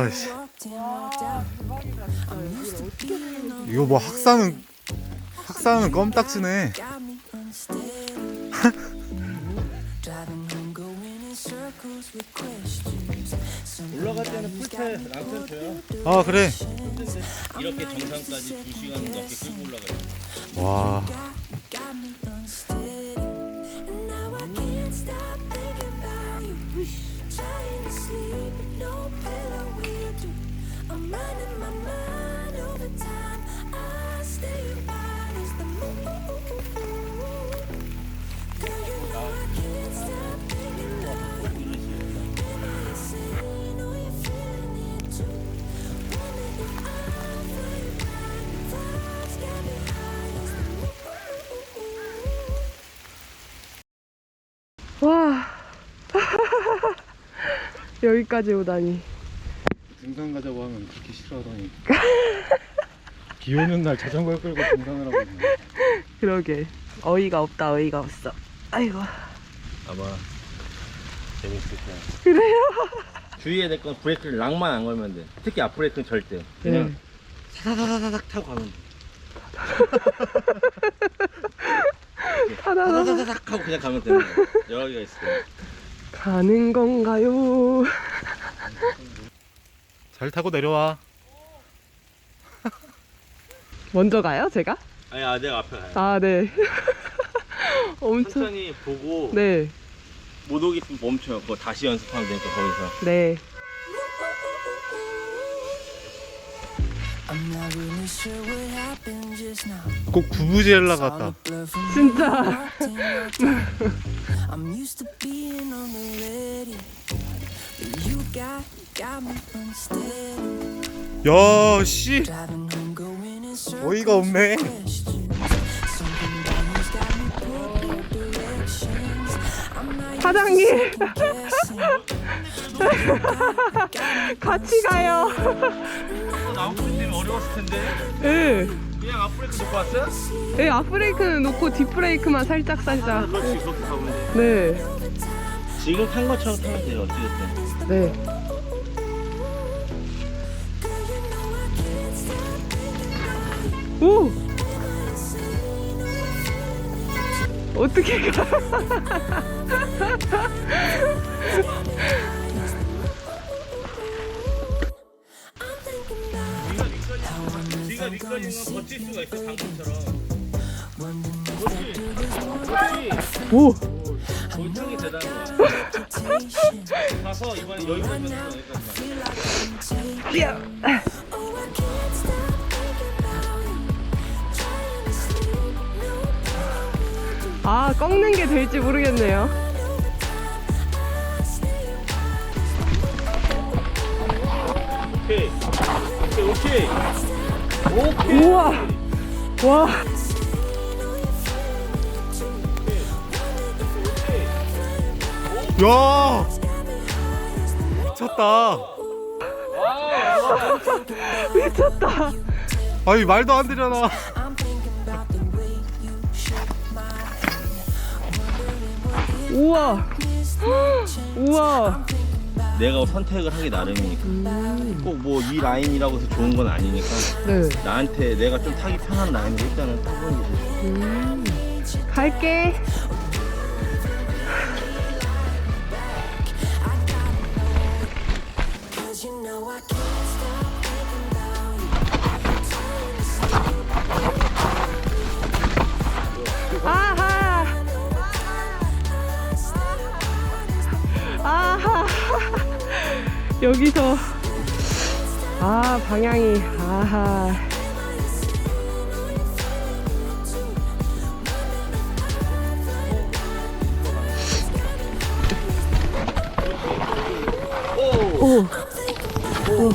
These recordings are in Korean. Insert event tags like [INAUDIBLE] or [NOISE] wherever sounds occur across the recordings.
와, 씨. 이거 뭐 학사는 학사는 껌딱지네. 올라갈 때는 풀테 줘요. 아 그래. 이렇게 정상까지 2시간 넘게 끌고 올라가요. 와. 여기까지 오다니 등산 가자고 하면 그렇게 싫어하더니. 비 오는 날 자전거 끌고 등산을 하고 있네. 그러게 어이가 없다 어이가 없어 아이고 아마 재밌을 거야. 그래요? 주의해야 될 건 브레이크를 락만 안 걸면 돼. 특히 앞브레이크는 절대. 그냥 네. 사사사사삭 타고 가면 돼. 하나하나 사사사삭 하고 그냥 가면 되는 거야. 여기가 있어. 가는 건가요 잘 타고 내려와. [LAUGHS] 먼저 가요 제가 아니, 아, 내가 앞에 가요. 아 네 [LAUGHS] 엄청 천천히 보고 네 못 오겠으면 멈춰요. 그거 다시 연습하면 되니까 거기서. 네. I'm not really sure what happened just now. 꼭 구부지엘라 같다. 진짜 I'm used to being on the ready, but you got got me unsteady. 야, 씨. Driving home, going in circles. 어이가 없네. 사장님. 같이 가요 때문에 어려웠을 텐데. 네. 그냥 앞브레이크 놓고 왔어요? 네 앞브레이크는 놓고 뒷브레이크만 살짝 살짝 그렇지, 그렇게 가면 돼. 네 지금 탄 것처럼 타면 돼요, 어찌됐든. 네. 오! 어떻게 가? 뒤가 미끄러지면 버틸 수가 있어, 방금처럼. 오! 골격이 대단한 거야. 가서 이번에 여기 오면 여기까지 야! 아, 꺾는 게 될지 모르겠네요. 오케이. 오케이, 오케이. 오케이. 우와! 와! 야! 미쳤다. 미쳤다! 아니 말도 안 되잖아. 우와! 우와! 내가 선택을 하기 나름이니까. 꼭 뭐 이 라인이라고 해서 좋은 건 아니니까. 네. 나한테 내가 좀 타기 편한 라인을 일단은 타보는 게 좋지. 갈게. 여기서 아 방향이 아하 오. 오.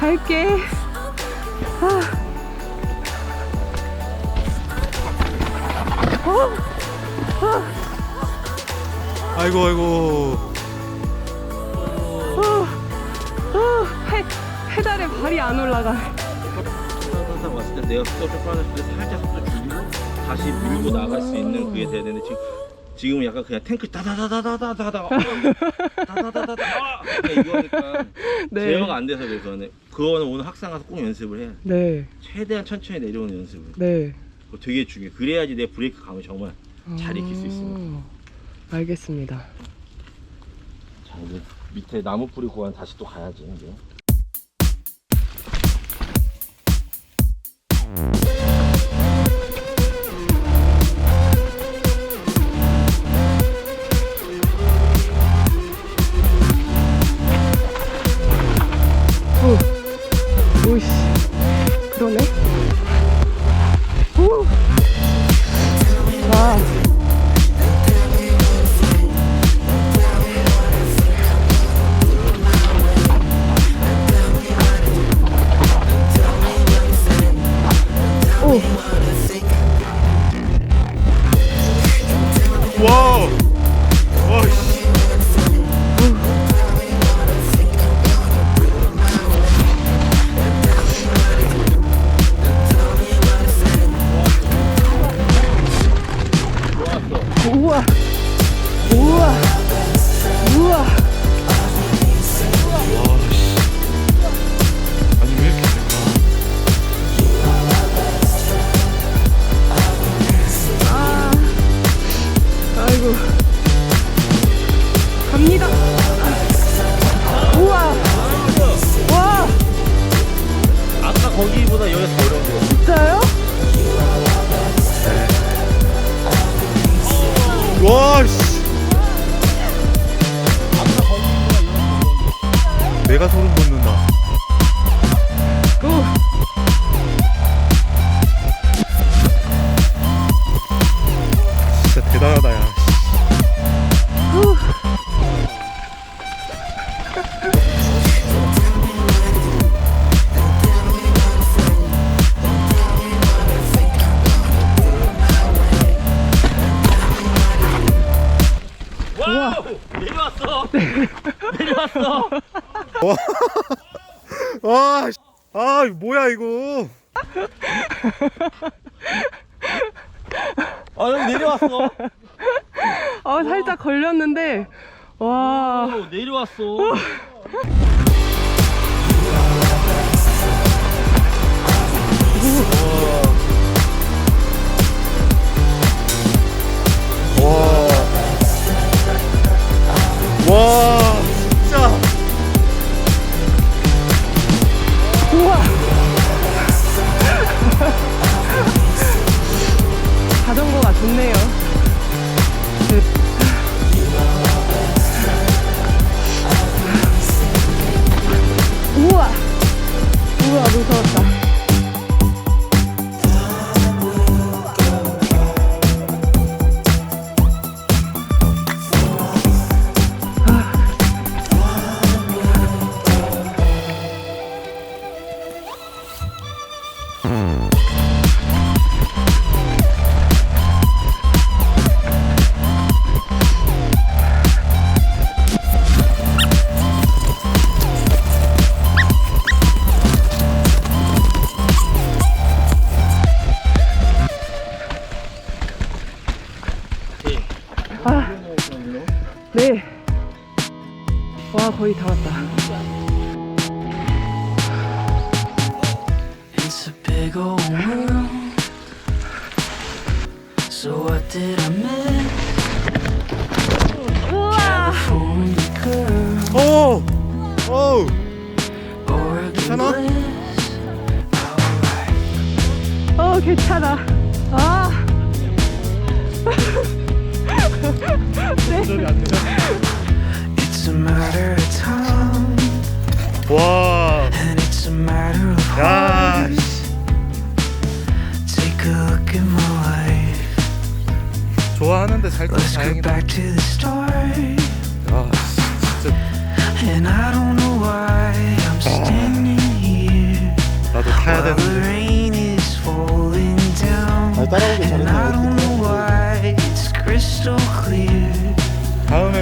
갈게. 아 이고 아이고. 어, 페, 페달에 발이 안 올라가. 타다타 왔을 때 내가 좀 빨라질 때 살짝 속도 줄이고 다시 밀고 나갈 수 있는 그게 돼야 되는데 지금 지금은 약간 그냥 탱크 다다다다다다다다. [LAUGHS] 다다다다다 이거니까 네. 제어가 안 돼서 그래서 네. 그거는 오늘 학상 가서 꼭 연습을 해. 네, 최대한 천천히 내려오는 연습을. 네. 그거 되게 중요해. 그래야지 내 브레이크 감을 정말 잘 익힐 수 있습니다. 어, 알겠습니다. 자 이제 밑에 나무 뿌리 구간 다시 또 가야지 이제 Oh. 내려왔어 [LAUGHS] 내려왔어 와, 씨. 아, 뭐야 이거? 아 여기 내려왔어 아, 살짝 걸렸는데. 와. 오, 내려왔어 좋네요.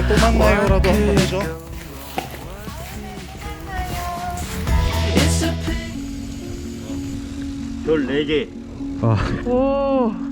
다음에 또 만나요라도 한번 해줘. 별 4개 아, 오. 오.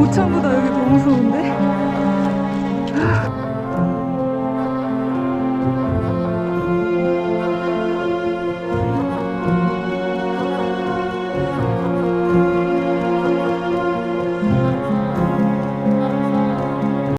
고창보다 여기 더 무서운데?